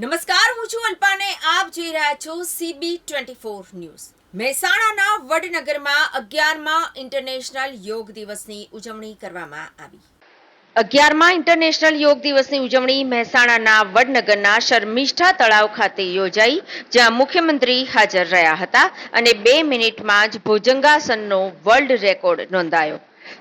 નમસ્કાર, હું છું અલ્પાને. આપ જોઈ રહ્યા છો સીબી ટ્વેન્ટી ફોર ન્યૂઝ. મહેસાણાના વડનગરમાં અગિયારમાં ઇન્ટરનેશનલ યોગ દિવસની ઉજવણી કરવામાં આવી. અગિયારમાં ઇન્ટરનેશનલ યોગ દિવસની ઉજવણી મહેસાણાના વડનગરના શર્મિષ્ઠા તળાવ ખાતે યોજાઈ, જ્યાં મુખ્યમંત્રી હાજર રહ્યા હતા અને બે મિનિટમાં જ ભુજંગાસનનો વર્લ્ડ રેકોર્ડ નોંધાયો.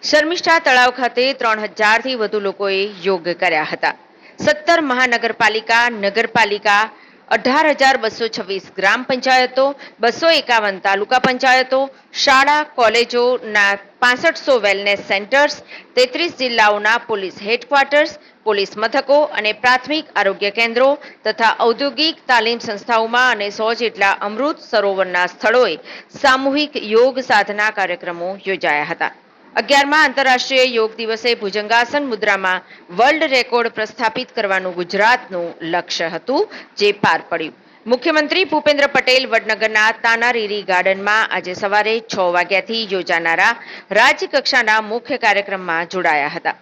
શર્મિષ્ઠા તળાવ ખાતે ત્રણ હજારથી વધુ લોકોએ યોગ કર્યા હતા. સત્તર મહાનગરપાલિકા, નગરપાલિકા, અઢાર હજાર બસો છવ્વીસ ગ્રામ પંચાયતો, બસો એકાવન તાલુકા પંચાયતો, શાળા કોલેજોના પાસઠસો વેલનેસ સેન્ટર્સ તેત્રીસ જિલ્લાઓના પોલીસ હેડક્વાર્ટર્સ, પોલીસ મથકો અને પ્રાથમિક આરોગ્ય કેન્દ્રો તથા ઔદ્યોગિક તાલીમ સંસ્થાઓમાં અને સો જેટલા અમૃત સરોવરના સ્થળોએ સામૂહિક યોગ સાધના કાર્યક્રમો યોજાયા હતા. અગિયારમાં આંતરરાષ્ટ્રીય યોગ દિવસે ભુજંગાસન મુદ્રામાં વર્લ્ડ રેકોર્ડ પ્રસ્થાપિત કરવાનું ગુજરાતનું લક્ષ્ય હતું, જે પાર પડ્યું. મુખ્યમંત્રી ભૂપેન્દ્ર પટેલ વડનગરના તાનારીરી ગાર્ડનમાં આજે સવારે છ વાગ્યાથી યોજાનારા રાજ્યકક્ષાના મુખ્ય કાર્યક્રમમાં જોડાયા હતા.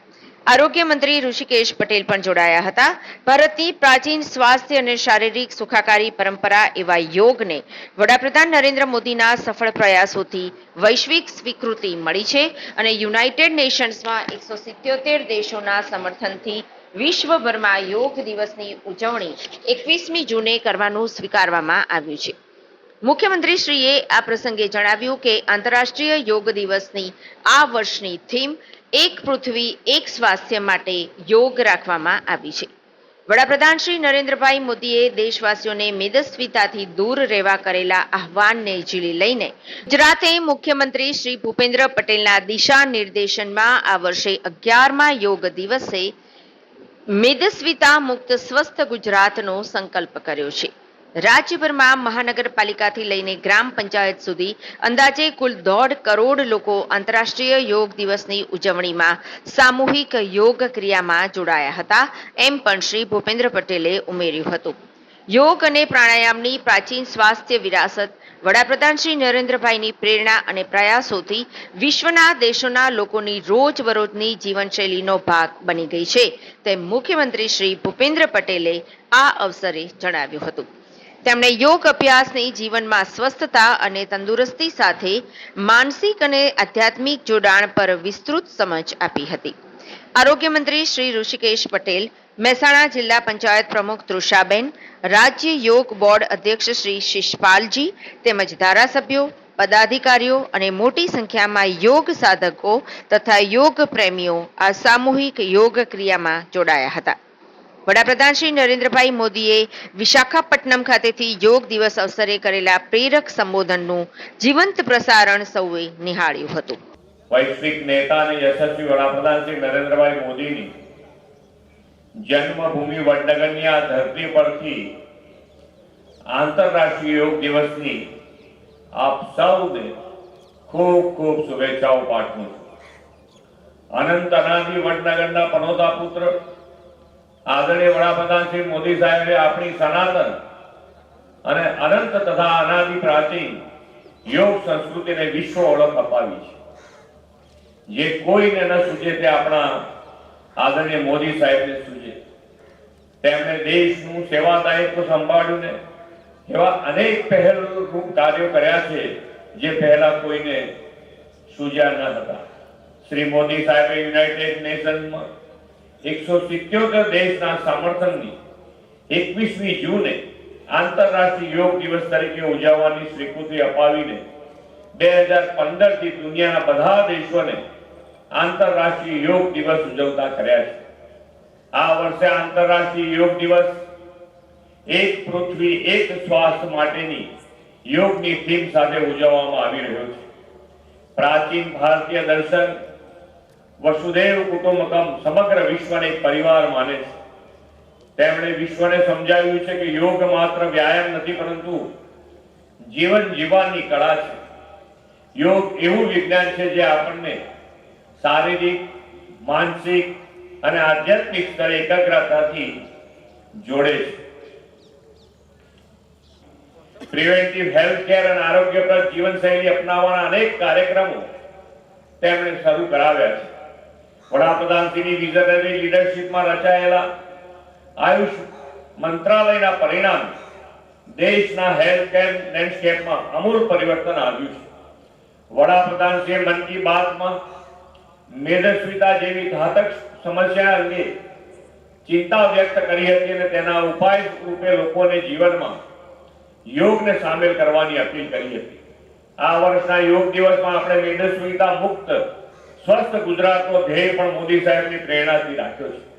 આરોગ્ય મંત્રી ઋષિકેશ પટેલ પણ જોડાયા હતા. ભારતની પ્રાચીન સ્વાસ્થ્ય અને શારીરિક સુખાકારી પરંપરા એવા યોગને વડાપ્રધાન નરેન્દ્ર મોદીના સફળ પ્રયાસોથી વૈશ્વિક સ્વીકૃતિ મળી છે અને યુનાઇટેડ નેશન્સમાં એકસો સિત્યોતેર દેશોના સમર્થનથી વિશ્વભરમાં યોગ દિવસની ઉજવણી એકવીસમી જૂને કરવાનું સ્વીકારવામાં આવ્યું છે. મુખ્યમંત્રીશ્રીએ આ પ્રસંગે જણાવ્યું કે આંતરરાષ્ટ્રીય યોગ દિવસની આ વર્ષની થીમ એક પૃથ્વી, એક સ્વાસ્થ્ય માટે યોગ રાખવામાં આવી છે. વડાપ્રધાન શ્રી નરેન્દ્રભાઈ મોદીએ દેશવાસીઓને મેદસ્વીતાથી દૂર રહેવા કરેલા આહવાનને ઝીલી લઈને ગુજરાતે મુખ્યમંત્રી શ્રી ભૂપેન્દ્ર પટેલના દિશા નિર્દેશનમાં આ વર્ષે અગિયારમાં યોગ દિવસે મેદસ્વીતા મુક્ત સ્વસ્થ ગુજરાતનો સંકલ્પ કર્યો છે. રાજ્યભરમાં મહાનગરપાલિકાથી લઈને ગ્રામ પંચાયત સુધી અંદાજે કુલ દોઢ કરોડ લોકો આંતરરાષ્ટ્રીય યોગ દિવસની ઉજવણીમાં સામૂહિક યોગ ક્રિયામાં જોડાયા હતા, એમ પણ શ્રી ભૂપેન્દ્ર પટેલે ઉમેર્યું હતું. યોગ અને પ્રાણાયામની પ્રાચીન સ્વાસ્થ્ય વિરાસત વડાપ્રધાન શ્રી નરેન્દ્રભાઈની પ્રેરણા અને પ્રયાસોથી વિશ્વના દેશોના લોકોની રોજબરોજની જીવનશૈલીનો ભાગ બની ગઈ છે, તેમ મુખ્યમંત્રી શ્રી ભૂપેન્દ્ર પટેલે આ અવસરે જણાવ્યું હતું. તેમણે યોગ અભ્યાસની જીવનમાં સ્વસ્થતા અને તંદુરસ્તી સાથે માનસિક અને આધ્યાત્મિક જોડાણ પર વિસ્તૃત સમજ આપી હતી. આરોગ્ય મંત્રી શ્રી ઋષિકેશ પટેલ, મહેસાણા જિલ્લા પંચાયત પ્રમુખ તૃષાબેન, રાજ્ય યોગ બોર્ડ અધ્યક્ષ શ્રી શિષપાલજી તેમજ ધારાસભ્યો, પદાધિકારીઓ અને મોટી સંખ્યામાં યોગ સાધકો તથા યોગ પ્રેમીઓ આ સામૂહિક યોગ ક્રિયામાં જોડાયા હતા. વડાપ્રધાન શ્રી નરેન્દ્રભાઈ મોદીએ વિશાખાપટ્ટનમ ખાતેથી યોગ દિવસ અવસરે કરેલા પ્રેરક સંબોધનનું જીવંત પ્રસારણ સૌએ નિહાળ્યું હતું. વૈશ્વિક નેતા અને યશસ્વી વડાપ્રધાન શ્રી નરેન્દ્રભાઈ મોદીની જન્મભૂમિ વડનગરની આ ધરતી પરથી આંતરરાષ્ટ્રીય યોગ દિવસની આપ સૌને ખૂબ ખૂબ શુભેચ્છાઓ પાઠવું છું. અનંત અનાદિ વડનગરના પનોતા પુત્ર આદરણીય વડાપ્રધાન શ્રી મોદી સાહેબે આપણી સનાતન અને અનંત તથા અનાદિ પ્રાચીન યોગ સંસ્કૃતિને વિશ્વ ઓળખ અપાવી છે. જે કોઈને ન સૂજે તે આપણા આદરણીય મોદી સાહેબને સૂજે. તેમણે દેશનું સેવા દાયિત્વ સંભાળ્યું ને એવા અનેક પહેલરૂપ કાર્યો કર્યા છે, જે પહેલા કોઈને સૂજ્યા ન હતા. શ્રી મોદી સાહેબે યુનાઇટેડ નેશન્સમાં એકસો સિત્યોતેર દેશના સમર્થનની એકવીસમી જૂને આંતરરાષ્ટ્રીય યોગ દિવસ તરીકે ઉજવવાની સ્વીકૃતિ અપાવીને બે હજાર પંદરથી દુનિયાના બધા દેશોને આંતરરાષ્ટ્રીય યોગ દિવસ ઉજવતા કર્યા છે. આ વર્ષે આંતરરાષ્ટ્રીય યોગ દિવસ એક પૃથ્વી એક શ્વાસ માટેની યોગની થીમ સાથે ઉજવવામાં આવી રહ્યો છે. પ્રાચીન ભારતીય દર્શન વસુદેવ કુટુંબકમ સમગ્ર વિશ્વને પરિવાર માને છે. તેમણે વિશ્વને સમજાવ્યું છે કે યોગ માત્ર વ્યાયામ નથી, પરંતુ જીવન જીવવાની કળા છે. યોગ એવું વિજ્ઞાન છે જે આપણને શારીરિક, માનસિક અને આધ્યાત્મિક સ્તરે એકાગ્રતાથી જોડે છે. પ્રિવેન્ટિવ હેલ્થ કેર અને આરોગ્યપ્રદ જીવનશૈલી અપનાવવાના અનેક કાર્યક્રમો તેમણે શરૂ કરાવ્યા છે. વડાપ્રધાનશ્રીની વિઝનરી લીડરશીપમાં રચાયેલા આયુષ મંત્રાલયના પરિણામ દેશના હેલ્થ કેર લેન્ડસ્કેપમાં અમૂલ પરિવર્તન આવ્યું છે. વડાપ્રધાન શ્રી મન કી બાતમાં મેદસ્વીતા જેવી ઘાતક સમસ્યા અંગે ચિંતા વ્યક્ત કરી હતી અને તેના ઉપાય રૂપે લોકોને જીવનમાં યોગને સામેલ કરવાની અપીલ કરી હતી. આ વર્ષના યોગ દિવસમાં આપણે મેદસ્વીતા મુક્ત સ્વસ્થ ગુજરાતનો ધ્યેય પણ મોદી સાહેબની પ્રેરણાથી રાખ્યો છે.